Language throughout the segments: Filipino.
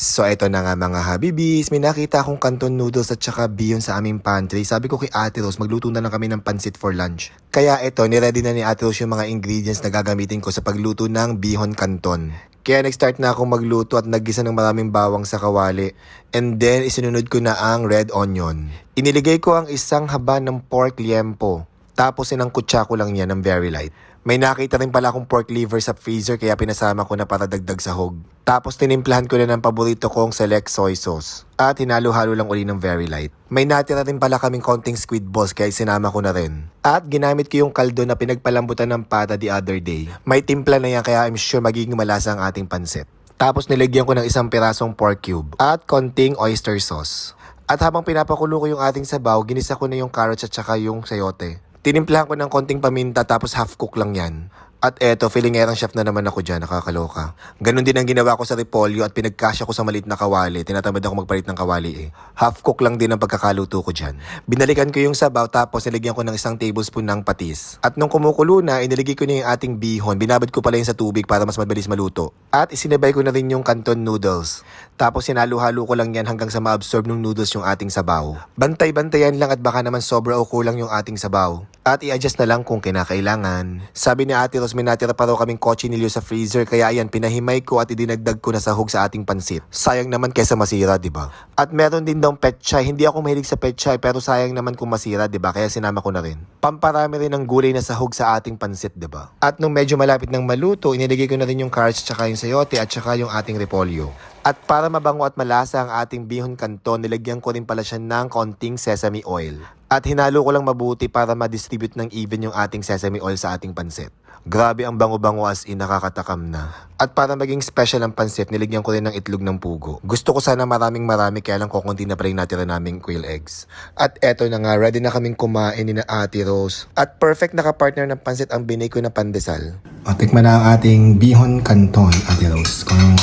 So eto na nga mga habibis, may nakita akong canton noodles at saka bihon sa aming pantry. Sabi ko kay Ate Rose, magluto na lang kami ng pansit for lunch. Kaya eto, niready na ni Ate Rose yung mga ingredients na gagamitin ko sa pagluto ng bihon canton. Kaya nag-start na akong magluto at naggisa ng maraming bawang sa kawali. And then, isinunod ko na ang red onion. Iniligay ko ang isang haba ng pork liempo. Tapos sinangkutsa ko lang yan ng very light. May nakita rin pala akong pork liver sa freezer kaya pinasama ko na para dagdag sahog. Tapos tinimplahan ko na ng paborito kong select soy sauce. At hinalo-halo lang uli ng very light. May natira rin pala kaming konting squid balls kaya sinama ko na rin. At ginamit ko yung kaldo na pinagpalambutan ng pata the other day. May timpla na yan kaya I'm sure magiging malasa ang ating pansit. Tapos nilagyan ko ng isang pirasong pork cube at konting oyster sauce. At habang pinapakulo ko yung ating sabaw, ginisa ko na yung carrots at saka yung sayote. Tinimplahan ko ng konting paminta tapos half cook lang yan. At eto, feelingerang chef na naman ako dyan, nakakaloka. Ganon din ang ginawa ko sa repolyo at pinagkasya ko sa malit na kawali. Tinatamad ako magpalit ng kawali eh. Half cook lang din ang pagkakaluto ko dyan. Binalikan ko yung sabaw tapos nilagyan ko ng isang tablespoon ng patis. At nung kumukulo na, iniligay ko na yung ating bihon. Binabad ko pala yun sa tubig para mas mabilis maluto. At isinabay ko na rin yung canton noodles. Tapos sinalo-halo ko lang yan hanggang sa ma-absorb ng noodles yung ating sabaw. Bantay-bantayan lang at baka naman sobra o kulang yung ating sabaw. At i-adjust na lang kung kinakailangan. Sabi ni Ate Rose, may natira pa raw kaming kotsinilyo sa freezer kaya ayan, pinahimay ko at idinagdag ko na sahog sa ating pansit. Sayang naman kesa masira, di ba? At meron din daw petchay. Hindi ako mahilig sa petchay pero sayang naman kung masira, di ba? Kaya sinama ko na rin. Pamparami rin ng gulay na sahog sa ating pansit, di ba? At nung medyo malapit ng maluto, inilagay ko na rin yung carrots tsaka yung sayote at tsaka yung ating repolyo. At para mabango at malasa ang ating bihon kanton, nilagyan ko rin pala siya ng konting sesame oil. At hinalo ko lang mabuti para ma-distribute ng even yung ating sesame oil sa ating pansit. Grabe ang bango-bango as in, nakakatakam na. At para maging special ang pansit, niligyan ko rin ng itlog ng pugo. Gusto ko sana maraming marami, kaya lang kukunti na pala yung natira naming quail eggs. At eto na nga, ready na kaming kumain ni na Ate Rose. At perfect nakapartner ng pansit ang binay ko na pandesal. O, tikman na ang ating bihon canton, Ate Rose. Kung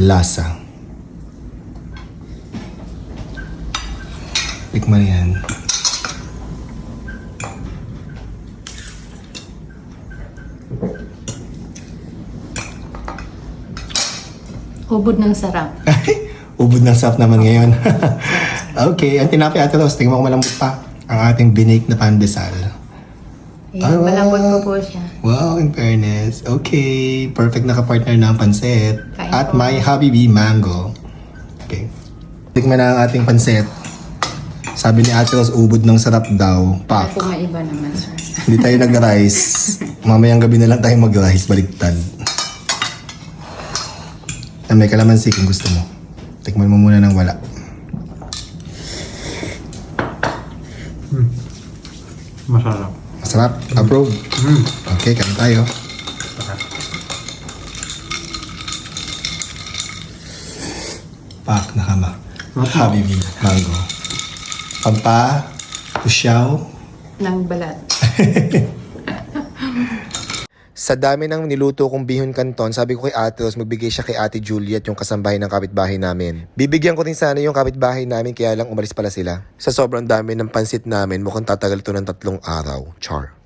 lasa. Tikman yan. Hubod ng sarap. Ubod ng sarap naman ngayon. okay, ang tinapay Ate Rose, tingnan mo kung malambot pa ang ating binake na pandesal. Ayan, Ah. malambot po po siya. Wow, in fairness. Okay, perfect na kapartner na ang pansit. Kain At po. may Habibi mango. Okay. Tikman na ang ating pansit. Sabi ni Ate Rose, ubod ng sarap daw. Pak. Ako maiba naman, sir. Hindi tayo nag-rice. Mamayang gabi na lang tayo mag-rice. Baliktad. Ah, may kalamansi kung gusto mo. Tikman mo muna ng wala. Masarap. Masarap. Approve. Mm. Okay, kain tayo. Pak na kama. Habibi. Mango. Pampa. Pusyaw. Nang balat. Sa dami ng niluto kong bihon kanton, sabi ko kay Ate Rose, magbigay siya kay Ate Juliet yung kasambahay ng kapitbahay namin. Bibigyan ko rin sana yung kapitbahay namin kaya lang umalis pala sila. Sa sobrang dami ng pansit namin, mukhang tatagal to ng tatlong araw. Char.